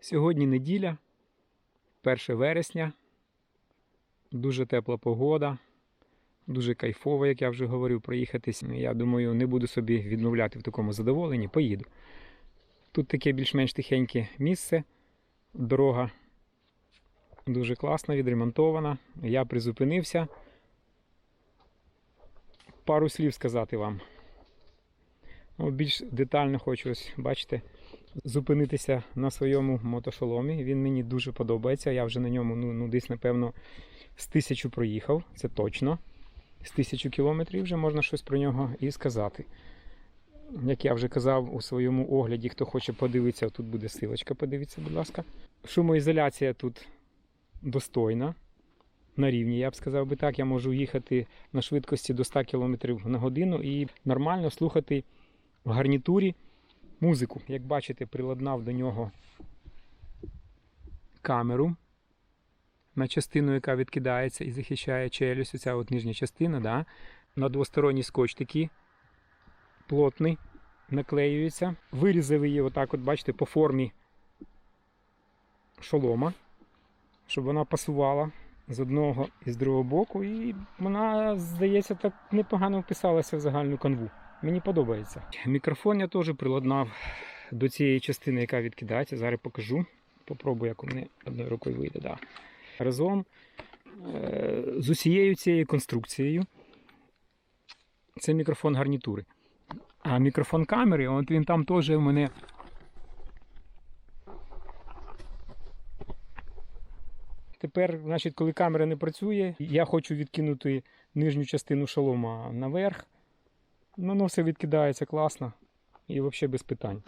Сьогодні неділя, 1 вересня. Дуже тепла погода, дуже кайфово, як я вже говорив, проїхатись. Я думаю, не буду собі відмовляти в такому задоволенні. Поїду. Тут таке більш-менш тихеньке місце, дорога дуже класна, відремонтована. Я призупинився. Пару слів сказати вам. Ну, більш детально хочу ось, бачите, зупинитися на своєму мотошоломі. Він мені дуже подобається. Я вже на ньому ну, ну, десь, напевно, з тисячу проїхав, це точно. З тисячу кілометрів вже можна щось про нього і сказати. Як я вже казав у своєму огляді, хто хоче подивитися, тут буде силочка, подивіться, будь ласка. Шумоізоляція тут достойна. На рівні, я б сказав би так, я можу їхати на швидкості до 100 км на годину і нормально слухати в гарнітурі музику. Як бачите, приладнав до нього камеру на частину, яка відкидається і захищає челюсть. Оця от нижня частина, да? на двосторонній скотч такий плотний, наклеюється. Вирізав її, отак, от, бачите, по формі шолома, щоб вона пасувала з одного і з другого боку. І вона, здається, так непогано вписалася в загальну канву. Мені подобається. Мікрофон я теж приладнав до цієї частини, яка відкидається. Зараз покажу. Попробую, як у мене одною рукою вийде. Да. Разом е, з усією цією конструкцією. Це мікрофон гарнітури. А мікрофон камери, от він там теж у мене. Тепер, значить, коли камера не працює, я хочу відкинути нижню частину шолома наверх. Ну, воно все відкидається класно і взагалі без питань.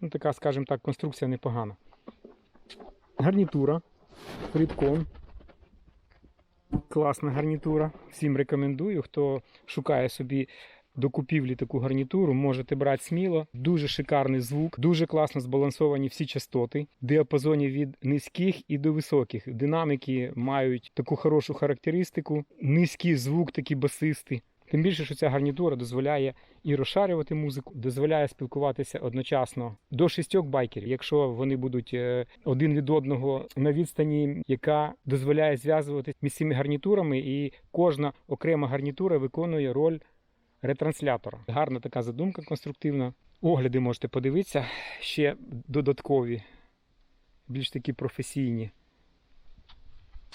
Ну, така, скажімо так, конструкція непогана. Гарнітура. Фрідкон. Класна гарнітура. Всім рекомендую. Хто шукає собі до купівлі таку гарнітуру, можете брати сміло. Дуже шикарний звук, дуже класно збалансовані всі частоти. Діапазоні від низьких і до високих. Динаміки мають таку хорошу характеристику. Низький звук, такі басисти. Тим більше, що ця гарнітура дозволяє і розшарювати музику, дозволяє спілкуватися одночасно до шістьох байкерів, якщо вони будуть е, один від одного на відстані, яка дозволяє зв'язуватися між цими гарнітурами, і кожна окрема гарнітура виконує роль ретранслятора. Гарна така задумка конструктивна. Огляди можете подивитися ще додаткові, більш такі професійні.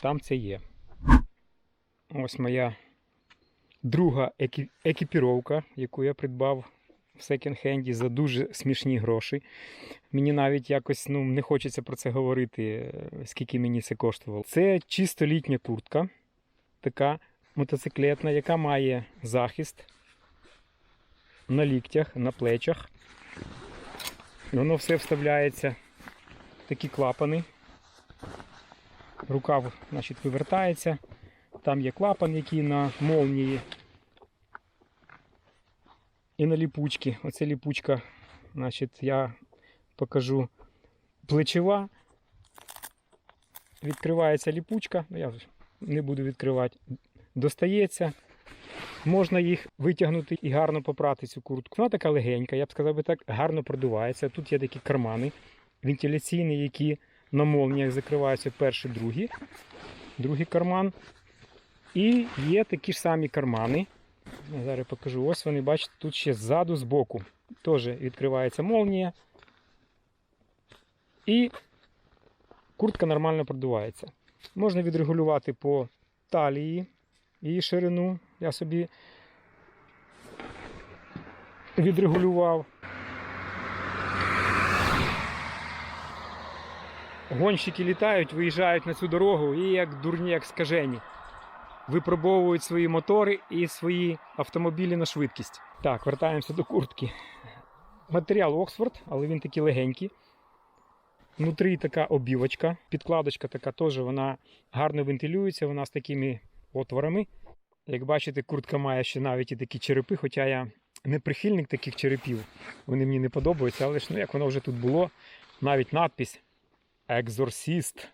Там це є. Ось моя друга екі- екіпіровка, яку я придбав в секонд-хенді за дуже смішні гроші. Мені навіть якось ну, не хочеться про це говорити, е, скільки мені це коштувало. Це чисто літня куртка, така мотоциклетна, яка має захист на ліктях, на плечах. Воно все вставляється такі клапани. Рукав значить, вивертається. Там є клапан, який на молнії. І на ліпучки. Оце ліпучка, значить, я покажу плечева. Відкривається ліпучка, ну я не буду відкривати. Достається. Можна їх витягнути і гарно попрати цю куртку. Вона така легенька, я б сказав би так, гарно продувається. Тут є такі кармани вентиляційні, які на молніях закриваються перший, другий. Другий карман. І є такі ж самі кармани. Я зараз покажу. Ось вони, бачите, тут ще ззаду, збоку. Теж відкривається молнія. І куртка нормально продувається. Можна відрегулювати по талії її ширину. Я собі відрегулював. Гонщики літають, виїжджають на цю дорогу і як дурні, як скажені випробовують свої мотори і свої автомобілі на швидкість. Так, вертаємося до куртки. Матеріал Оксфорд, але він такий легенький. Внутрі така обівочка, підкладочка така теж вона гарно вентилюється, вона з такими отворами. Як бачите, куртка має ще навіть і такі черепи, хоча я не прихильник таких черепів. Вони мені не подобаються, але ж ну, як воно вже тут було, навіть надпись Екзорсіст.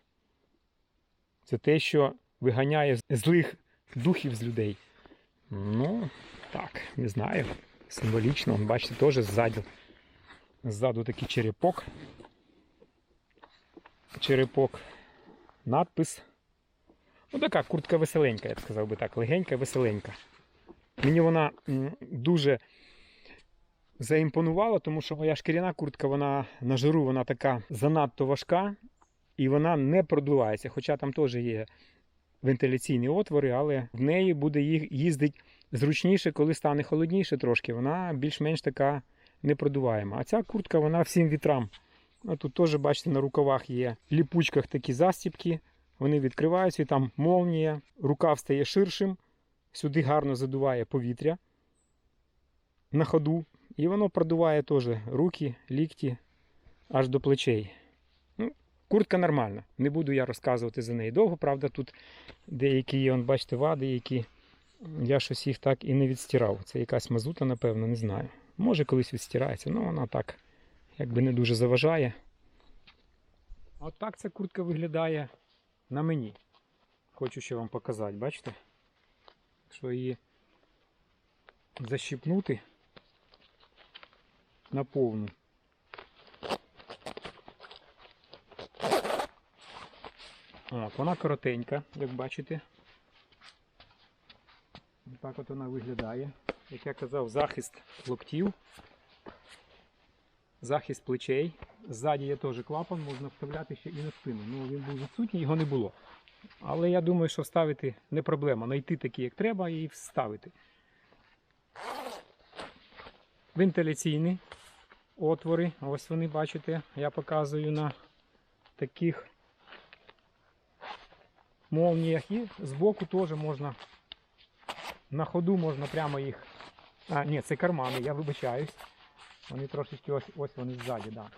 Це те, що виганяє злих духів з людей. Ну, так, не знаю. Символічно, бачите, теж ззаду. Ззаду такий черепок. черепок, надпис. Ну, така куртка веселенька, я б сказав би так, легенька, веселенька. Мені вона дуже заімпонувала, тому що моя шкіряна куртка, вона на жару вона така занадто важка і вона не продувається. Хоча там теж є вентиляційні отвори, але в неї буде їх їздити зручніше, коли стане холодніше трошки. Вона більш-менш така непродуваєма. А ця куртка, вона всім вітрам. Тут теж, бачите, на рукавах є ліпучках такі застібки. Вони відкриваються, і там молнія, рукав стає ширшим, сюди гарно задуває повітря на ходу. І воно продуває теж руки, лікті аж до плечей. Ну, куртка нормальна. Не буду я розказувати за неї довго. Правда, тут деякі он, бачите, вади, які я щось їх так і не відстирав. Це якась мазута, напевно, не знаю. Може колись відстирається, але вона так якби не дуже заважає. От так ця куртка виглядає на мені. Хочу ще вам показати, бачите? Що її защіпнути на От, вона коротенька, як бачите. Так от вона виглядає. Як я казав, захист локтів, захист плечей. Ззаді є теж клапан, можна вставляти ще і на спину. Ну, він був відсутній, його не було. Але я думаю, що вставити не проблема. Знайти такі, як треба, і вставити. Вентиляційні отвори. Ось вони, бачите, я показую на таких молніях. І збоку теж можна на ходу можна прямо їх. А, ні, це кармани, я вибачаюсь. Вони трошечки ось, ось вони ззаді, да.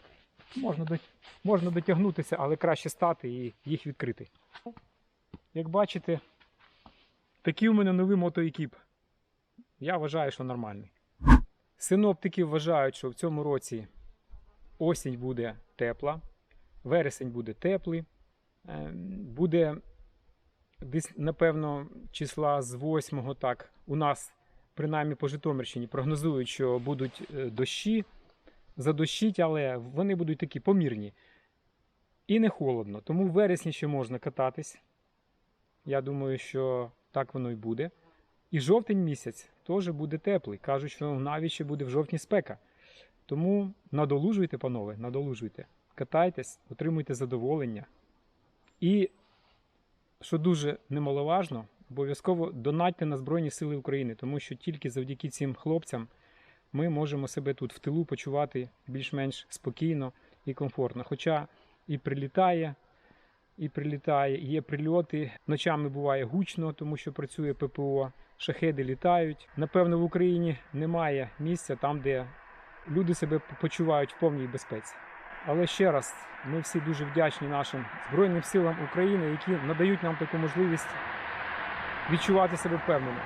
Можна, до, дотягнутися, але краще стати і їх відкрити. Як бачите, такий у мене новий мотоекіп. Я вважаю, що нормальний. Синоптики вважають, що в цьому році осінь буде тепла, вересень буде теплий, е, буде десь, напевно, числа з 8 так, у нас, принаймні по Житомирщині, прогнозують, що будуть е, дощі, задощить, але вони будуть такі помірні. І не холодно. Тому в вересні ще можна кататись. Я думаю, що так воно і буде. І жовтень місяць теж буде теплий. Кажуть, що навіть ще буде в жовтні спека. Тому надолужуйте, панове, надолужуйте. Катайтесь, отримуйте задоволення. І що дуже немаловажно, обов'язково донатьте на Збройні Сили України, тому що тільки завдяки цим хлопцям ми можемо себе тут в тилу почувати більш-менш спокійно і комфортно. Хоча і прилітає, і прилітає, є прильоти. Ночами буває гучно, тому що працює ППО, шахеди літають. Напевно, в Україні немає місця там, де люди себе почувають в повній безпеці. Але ще раз, ми всі дуже вдячні нашим Збройним силам України, які надають нам таку можливість відчувати себе впевнено.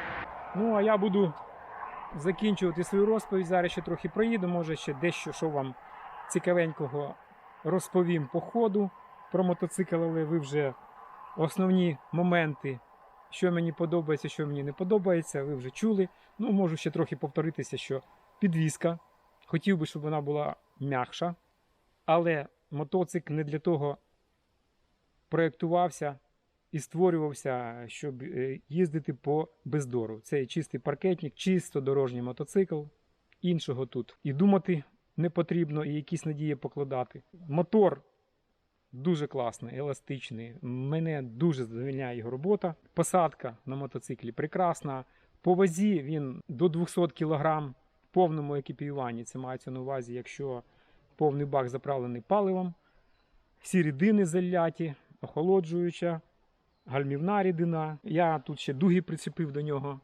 Ну а я буду закінчувати свою розповідь. Зараз ще трохи проїду, може ще дещо що вам цікавенького розповім по ходу про мотоцикл, але ви вже основні моменти, що мені подобається, що мені не подобається, ви вже чули. Ну, можу ще трохи повторитися, що підвізка. Хотів би, щоб вона була м'якша. Але мотоцикл не для того проєктувався і створювався, щоб е, їздити по бездору. Це чистий паркетник, чисто дорожній мотоцикл. Іншого тут і думати не потрібно, і якісь надії покладати. Мотор дуже класний, еластичний. Мене дуже задовольняє його робота. Посадка на мотоциклі прекрасна. По вазі він до 200 кг в повному екіпіюванні. Це мається на увазі, якщо повний бак заправлений паливом, всі рідини заляті, охолоджуюча, гальмівна рідина. Я тут ще дуги прицепив до нього.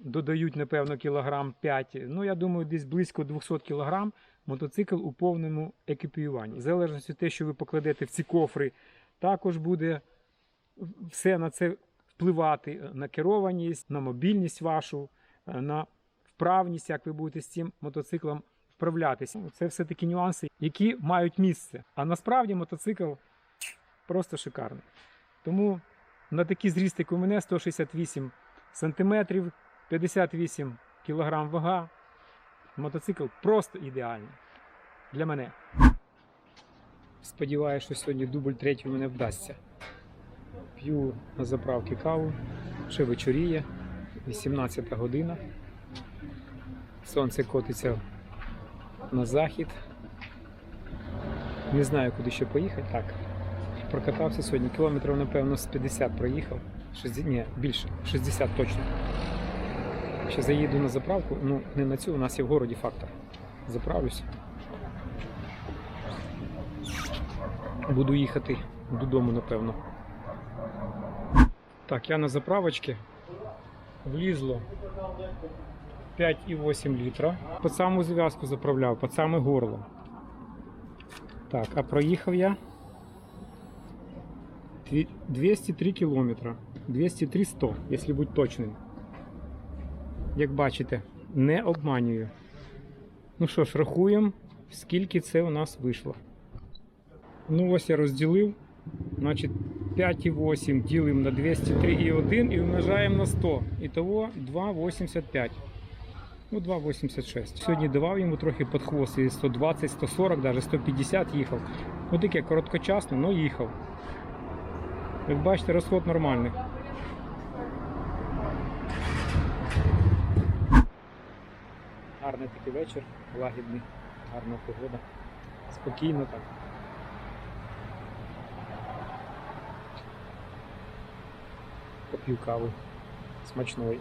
Додають, напевно, кілограм 5. Ну, я думаю, десь близько 200 кілограм мотоцикл у повному екіпіюванні. В залежності від те, що ви покладете в ці кофри, також буде все на це впливати на керованість, на мобільність вашу, на вправність, як ви будете з цим мотоциклом вправлятися. Це все такі нюанси, які мають місце. А насправді мотоцикл просто шикарний. Тому на такий зріст, як у мене, 168 см, 58 кг вага. Мотоцикл просто ідеальний для мене. Сподіваюся, що сьогодні дубль третій мене вдасться. П'ю на заправці каву, ще вечоріє, 18 година. Сонце котиться на захід. Не знаю, куди ще поїхати. Так. Прокатався сьогодні. Кілометрів, напевно, з 50 проїхав. 60, ні, більше, 60 точно. Ще заїду на заправку, ну не на цю, у нас є в городі фактор. Заправлюся. Буду їхати додому, напевно. Так, я на заправочці. Влізло 5,8 літра. Під саму зв'язку заправляв, під саме горло. Так, а проїхав я 203 кілометра. 203 100, якщо бути точним. Як бачите, не обманюю. Ну що ж, рахуємо, скільки це у нас вийшло. Ну ось я розділив. Значить 5,8 ділимо на 203,1 і умножаємо на 100. Ітого 2,85. Ну, 2,86. Сьогодні давав йому трохи під хвост і 120, 140, навіть 150 їхав. Ну таке короткочасно, але їхав. Як бачите, розход нормальний. Гарний такий вечір, лагідний, гарна погода. Спокійно так. Поп'ю кави смачної.